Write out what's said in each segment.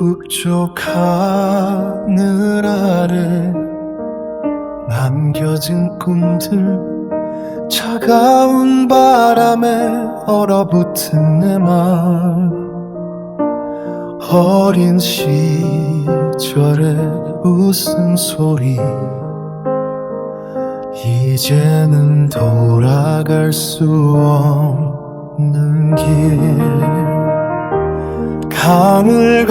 북쪽 하늘 아래 남겨진 꿈들 차가운 바람에 얼어붙은 내맘 어린 시절의 웃음소리 이제는 돌아갈 수 없는 길. 강을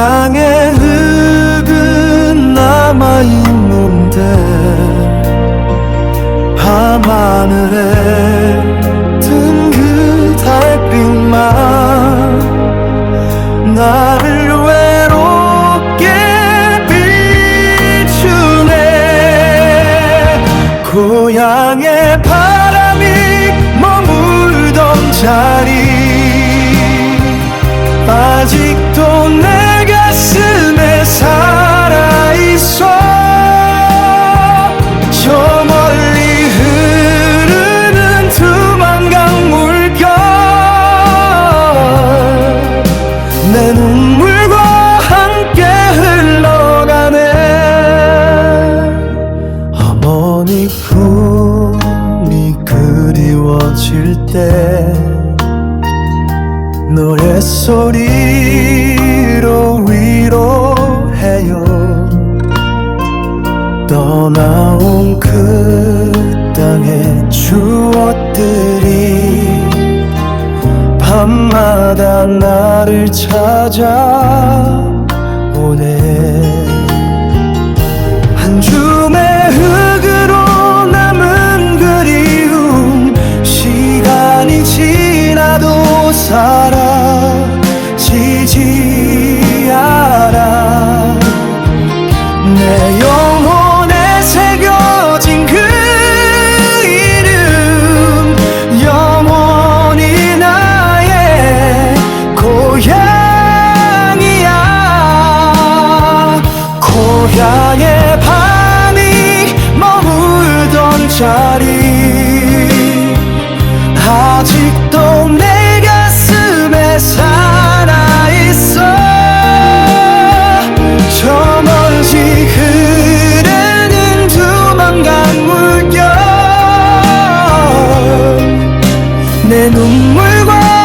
향의 흙은 남아있는데 밤하늘에 뜬그 달빛만 나를 외롭게 비추네. 고향의 바람이 머물던 자리. 아직도 내 그리워질 때 노래소리로 위로해요. 떠나온 그 땅의 추억들이 밤마다 나를 찾아 사라지지 않아. 내 영혼에 새겨진 그 이름 영원히 나의 고향이야. 고향의 余光